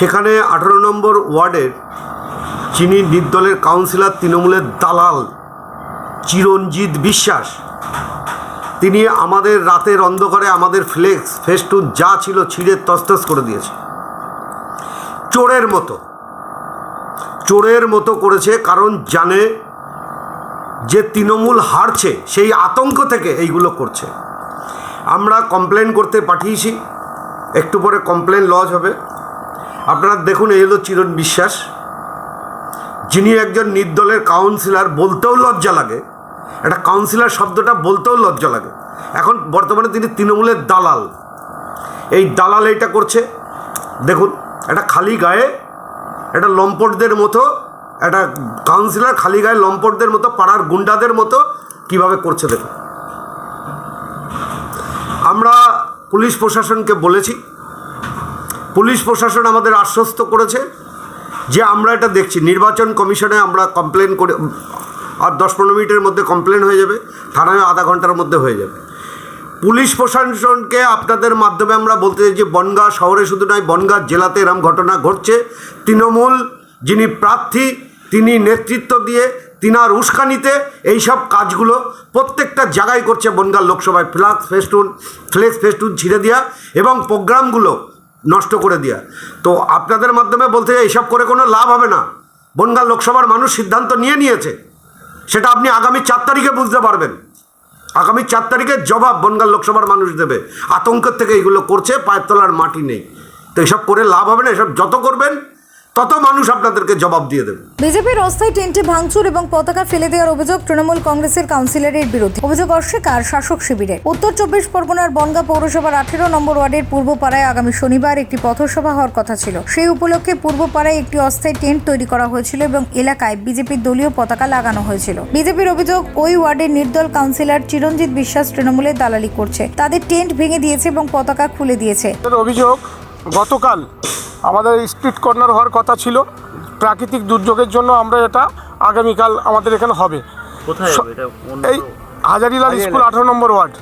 সেখানে আঠারো নম্বর ওয়ার্ডের যিনি নির্দলের কাউন্সিলর তৃণমূলের দালাল চিরঞ্জিত বিশ্বাস, তিনি আমাদের রাতের অন্ধকারে আমাদের ফ্লেক্স, ফেস্টুন যা ছিল ছিঁড়ে তস্তস করে দিয়েছে। চোরের মতো চোরের মতো করেছে কারণ জানে যে তৃণমূল হারছে, সেই আতঙ্ক থেকে এইগুলো করছে। আমরা কমপ্লেন করতে পাঠিয়েছি, একটু পরে কমপ্লেন লজ হবে। আপনারা দেখুন, এই হলো চিরণ বিশ্বাস। যিনি একজন নির্দলের কাউন্সিলর বলতেও লজ্জা লাগে। একটা কাউন্সিলর শব্দটা বলতেও লজ্জা লাগে। এখন বর্তমানে তিনি তৃণমূলের দালাল। এই দালাল এইটা করছে। দেখুন, একটা খালি গায়ে একটা লম্পটদের মতো, একটা কাউন্সিলর খালি গায়ে লম্পটদের মতো, পাড়ার গুন্ডাদের মতো কীভাবে করছে দেখুন। আমরা পুলিশ প্রশাসনকে বলেছি পুলিশ প্রশাসন আমাদের আশ্বস্ত করেছে যে আমরা এটা দেখছি। নির্বাচন কমিশনে আমরা কমপ্লেন করে, আর দশ পনেরো মিনিটের মধ্যে কমপ্লেন হয়ে যাবে, থানায় আধা ঘণ্টার মধ্যে হয়ে যাবে। পুলিশ প্রশাসনকে আপনাদের মাধ্যমে আমরা বলতে চাই যে বনগাঁ শহরে শুধু নয়, বনগাঁ জেলাতে এরম ঘটনা ঘটছে। তৃণমূল যিনি প্রার্থী, তিনি নেতৃত্ব দিয়ে, তিনার উস্কানিতে এইসব কাজগুলো প্রত্যেকটা জায়গায় করছে বনগাঁ লোকসভায়। ফ্লাক্স ফেস্টুন, ফ্লেক্স ফেস্টুন ছিঁড়ে দেওয়া এবং প্রোগ্রামগুলো নষ্ট করে দেওয়া তো আপনাদের মাধ্যমে বলতে চাই, এসব করে কোনো লাভ হবে না। বনগাঁ লোকসভার মানুষ সিদ্ধান্ত নিয়ে নিয়েছে। সেটা আপনি আগামী চার তারিখে বুঝতে পারবেন। আগামী চার তারিখে জবাব বনগাঁ লোকসভার মানুষ দেবে। আতঙ্কের থেকে এগুলো করছে, পায়ের তলার মাটি নেই। তো এসব করে লাভ হবে না, এসব যত করবেন তত মানুষ আপনাদেরকে জবাব দিয়ে দেবে? বিজেপির অস্থায়ী টেন্টে ভাঙচুর এবং পতাকা ফেলে দেওয়ার অভিযোগ তৃণমূল কংগ্রেসের কাউন্সিলরের বিরুদ্ধে। অভিযোগ অস্বীকার শাসক শিবিরে। উত্তর চব্বিশ পরগনার বনগা পৌরসভার আঠেরো নম্বর ওয়ার্ডের পূর্বপাড়ায় আগামী শনিবার একটি পথসভা হওয়ার কথা ছিল। সেই উপলক্ষে পূর্বপাড়ায় একটি অস্থায়ী টেন্ট তৈরি করা হয়েছিল এবং এলাকায় বিজেপির দলীয় পতাকা লাগানো হয়েছিল। বিজেপির অভিযোগ ওই ওয়ার্ডের নির্দল কাউন্সিলর চিরঞ্জিত বিশ্বাস তৃণমূলের দালালি করছে। তাদের টেন্ট ভেঙে দিয়েছে এবং পতাকা খুলে দিয়েছে। অভিযোগ গতকাল আমাদের স্ট্রিট কর্নার হওয়ার কথা ছিল। প্রাকৃতিক দুর্যোগের জন্য আমরা এটা আগামীকাল আমাদের এখানে হবে। এই হাজারিলাল স্কুল আঠারো নম্বর ওয়ার্ড।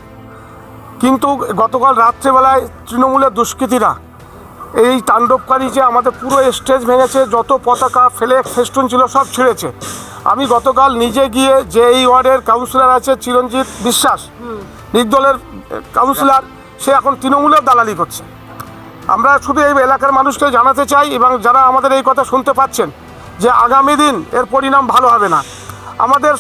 কিন্তু গতকাল রাত্রেবেলায় তৃণমূলের দুষ্কৃতীরা এই তাণ্ডবকারী যে আমাদের পুরো স্টেজ ভেঙেছে যত পতাকা ফ্লেক ফেস্টুন ছিল সব ছিঁড়েছে। আমি গতকাল নিজে গিয়ে যে এই ওয়ার্ডের কাউন্সিলর আছে চিরঞ্জিত বিশ্বাস নির্দলের কাউন্সিলর সে এখন তৃণমূলের দালালি করছে। আমরা শুধু এই এলাকার মানুষকে জানাতে চাই এবং যারা আমাদের এই কথা শুনতে পাচ্ছেন যে আগামী দিন এর পরিণাম ভালো হবে না। আমাদের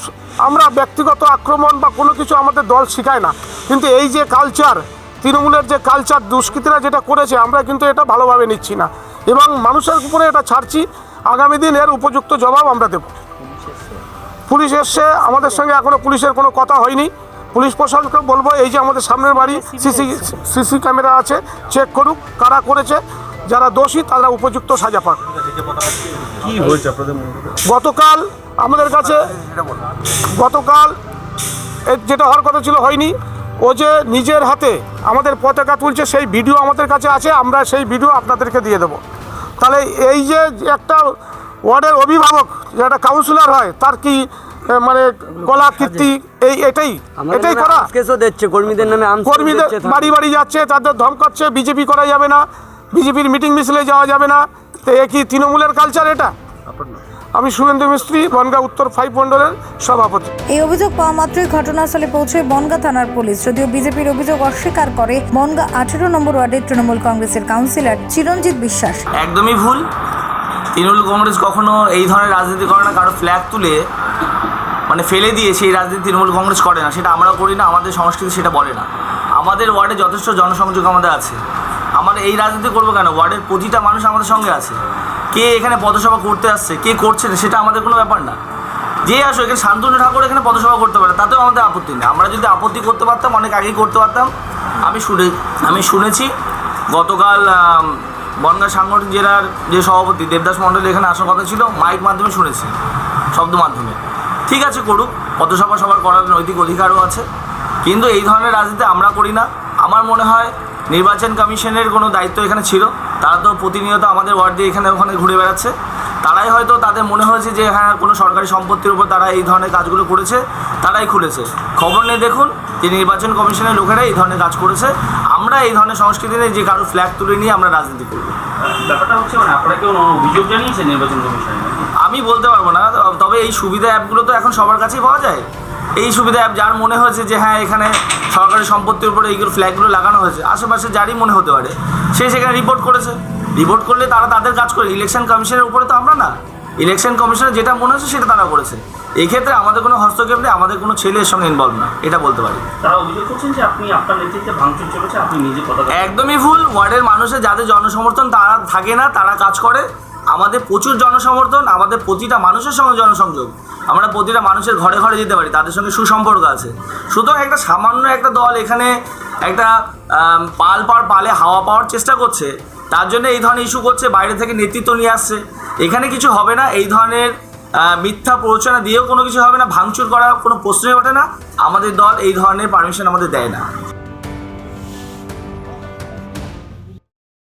আমরা ব্যক্তিগত আক্রমণ বা কোনো কিছু আমাদের দল শেখায় না। কিন্তু এই যে কালচার তৃণমূলের যে কালচার দুষ্কৃতীরা যেটা করেছে, আমরা কিন্তু এটা ভালোভাবে নিচ্ছি না। এবং মানুষের উপরে এটা ছাড়ছি। আগামী দিন এর উপযুক্ত জবাব আমরা দেব। পুলিশ এসছে। আমাদের সঙ্গে এখনও পুলিশের কোনো কথা হয়নি। পুলিশ প্রশাসনকে বলব এই যে আমাদের সামনের বাড়ি সিসি সিসি ক্যামেরা আছে চেক করুক কারা করেছে যারা দোষী তারা উপযুক্ত সাজা পাক। গতকাল আমাদের কাছে গতকাল যেটা হওয়ার কথা ছিল হয়নি ও যে নিজের হাতে আমাদের পতাকা তুলছে সেই ভিডিও আমাদের কাছে আছে আমরা সেই ভিডিও আপনাদেরকে দিয়ে দেবো। তাহলে এই যে একটা ওয়ার্ডের অভিভাবক যে একটা কাউন্সিলর হয় তার কি মানে কলা কীর্তি এই এটাই এটাই করা। কেসও দিচ্ছে কর্মীদের নামে কর্মীদের বাড়ি বাড়ি যাচ্ছে তাদের ধমকাচ্ছে বিজেপি করা যাবে না বিজেপির মিটিং মিছিলে যাওয়া যাবে না তো এ কি তৃণমূলের কালচার এটা? আমি শুভেন্দু মিস্ত্রি বনগাঁ উত্তর ফাইভ মণ্ডলের সভাপতি। এই অভিযোগ পাওয়া মাত্রই ঘটনাস্থলে পৌঁছে বনগা থানার পুলিশ। যদিও বিজেপির অভিযোগ অস্বীকার করে বনগা আঠেরো নম্বর ওয়ার্ডের তৃণমূল কংগ্রেসের কাউন্সিলর চিরঞ্জিত বিশ্বাস। একদমই ভুল। তৃণমূল কংগ্রেস কখনো এই ধরনের রাজনীতি করে না কারও ফ্ল্যাগ তুলে মানে ফেলে দিয়ে সেই রাজনীতি তৃণমূল কংগ্রেস করে না, সেটা আমরাও করি না, আমাদের সংস্কৃতি সেটা বলে না। আমাদের ওয়ার্ডে যথেষ্ট জনসংযোগ আমাদের আছে। আমরা এই রাজনীতি করব কেন? ওয়ার্ডের প্রতিটা মানুষ আমাদের সঙ্গে আছে। কে এখানে পদসভা করতে আসছে, কে করছে না, সেটা আমাদের কোনো ব্যাপার না। যে আসো, এখানে শান্তনু ঠাকুর এখানে পদসভা করতে পারে, তাতেও আমাদের আপত্তি নেই। আমরা যদি আপত্তি করতে পারতাম, অনেক আগেই করতে পারতাম, আমি শুনে, আমি শুনেছি, গতকাল বনগাঁ সাংগঠনিক জেলার যে সভাপতি দেবদাস মণ্ডল এখানে আসার কথা ছিল, মাইক মাধ্যমে শুনেছি, শব্দ মাধ্যমে। ঠিক আছে করুক, পথসভা সবার করার নৈতিক অধিকারও আছে, কিন্তু এই ধরনের রাজনীতি আমরা করি না। আমার মনে হয় নির্বাচন কমিশনের কোনো দায়িত্ব এখানে ছিল, তারা তো প্রতিনিয়ত আমাদের ওয়ার্ড দিয়ে এখানে ওখানে ঘুরে বেড়াচ্ছে। তারাই হয়তো তাদের মনে হয়েছে যে হ্যাঁ কোনো সরকারি সম্পত্তির উপর তারা এই ধরনের কাজগুলো করেছে, তারাই খুলেছে। খবর নিয়ে দেখুন, যে নির্বাচন কমিশনের লোকেরা এই ধরনের কাজ করেছে। আমরা এই ধরনের সংস্কৃতি নিয়ে যে কারও ফ্ল্যাগ তুলে নিয়ে আমরা রাজনীতি করব। ব্যাপারটা হচ্ছে মানে আপনারা কেউ অভিযোগ জানিয়েছেন নির্বাচন কমিশনে? আমি বলতে পারব না তবে এই সুবিধা অ্যাপগুলো তো এখন সবার কাছেই পাওয়া যায়। এই সুবিধা অ্যাপ যার মনে হয়েছে যে হ্যাঁ এখানে সরকারি সম্পত্তির উপরে এইগুলো ফ্ল্যাগগুলো লাগানো হয়েছে আশেপাশে যারই মনে হতে পারে সে সেখানে রিপোর্ট করেছে। রিপোর্ট করলে তারা তাদের কাজ করে ইলেকশন কমিশনের উপরে তো আমরা না। ইলেকশন কমিশনের যেটা মনে হচ্ছে সেটা তারা করেছে। এক্ষেত্রে আমাদের কোনো হস্তক্ষেপ নেই আমাদের কোনো ছেলের সঙ্গে ইনভলভ না এটা বলতে পারি। তারা অভিযোগ করছেন যে আপনি আপনার নেতৃত্বে ভাঙচুর চলেছে আপনি নিজে পতাকা একদমই ভুল ওয়ার্ডের মানুষের যাদের জনসমর্থন তারা থাকে না তারা কাজ করে। আমাদের প্রচুর জনসমর্থন, আমাদের প্রতিটা মানুষের সঙ্গে জনসংযোগ। আমরা প্রতিটা মানুষের ঘরে ঘরে যেতে পারি, তাদের সঙ্গে সুসম্পর্ক আছে। সুতরাং একটা সামান্য একটা দল এখানে একটা পাল পার পালে হাওয়া পাওয়ার চেষ্টা করছে, তার জন্য এই ধরনের ইস্যু করছে, বাইরে থেকে নেতৃত্ব নিয়ে আসছে। এখানে কিছু হবে না, এই ধরনের মিথ্যা প্ররোচনা দিয়েও কোনো কিছু হবে না, ভাঙচুর করার কোনো প্রশ্নই ওঠে না। আমাদের দল এই ধরনের পারমিশন আমাদের দেয় না।